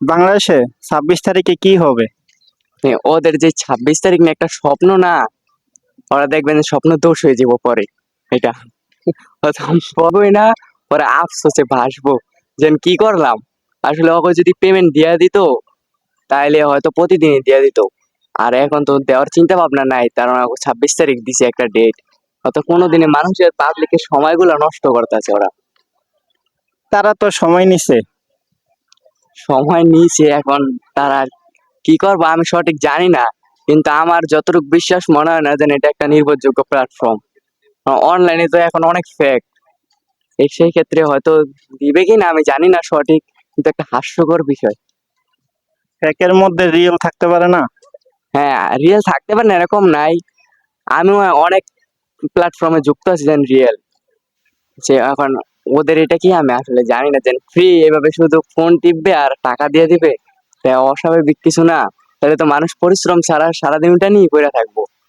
বাংলাদেশে ছাব্বিশ তারিখে কি হবে? ওদের যে ছাব্বিশ তারিখ না একটা স্বপ্ন না ওরা দেখবেন স্বপ্ন দোষ হয়ে যাব পরে এটা। পাবই না পরে আফসোসে ভাসবো যে কি করলাম? আসলে ওকে যদি পেমেন্ট দিয়া দিত তাহলে হয়তো প্রতিদিনই দিয়া দিত। আর এখন তো দেওয়ার চিন্তা ভাবনা নাই কারণ ছাব্বিশ তারিখ দিছে একটা ডেট অত কোনোদিনে মানুষের পাবলিকের সময়গুলো নষ্ট করতেছে ওরা। তারা তো সময় নিছে। সময় নিয়েছে এখন তারা কি করব আমি সঠিক জানি না। কিন্তু আমার যতটুকু বিশ্বাস মনে হয় না যেন এটা একটা নির্ভরযোগ্য প্ল্যাটফর্ম অনলাইনে তো এখন অনেক ফেক সেই ক্ষেত্রে হয়তো দিবে কি না আমি জানি না সঠিক কিন্তু একটা হাস্যকর বিষয়। ফেকের মধ্যে রিয়েল থাকতে পারে না? হ্যাঁ রিয়েল থাকতে পারে না এরকম নাই। আমিও অনেক প্ল্যাটফর্মে যুক্ত আছি যেন রিয়েল যে এখন ওদের এটা কি আমি আসলে জানি না যে ফ্রি এভাবে শুধু ফোন টিপবে আর টাকা দিয়ে দিবে? অস্বাভাবিক কিছু না। তাহলে তো মানুষ পরিশ্রম ছাড়া সারাদিনটা নিয়ে পড়ে থাকব।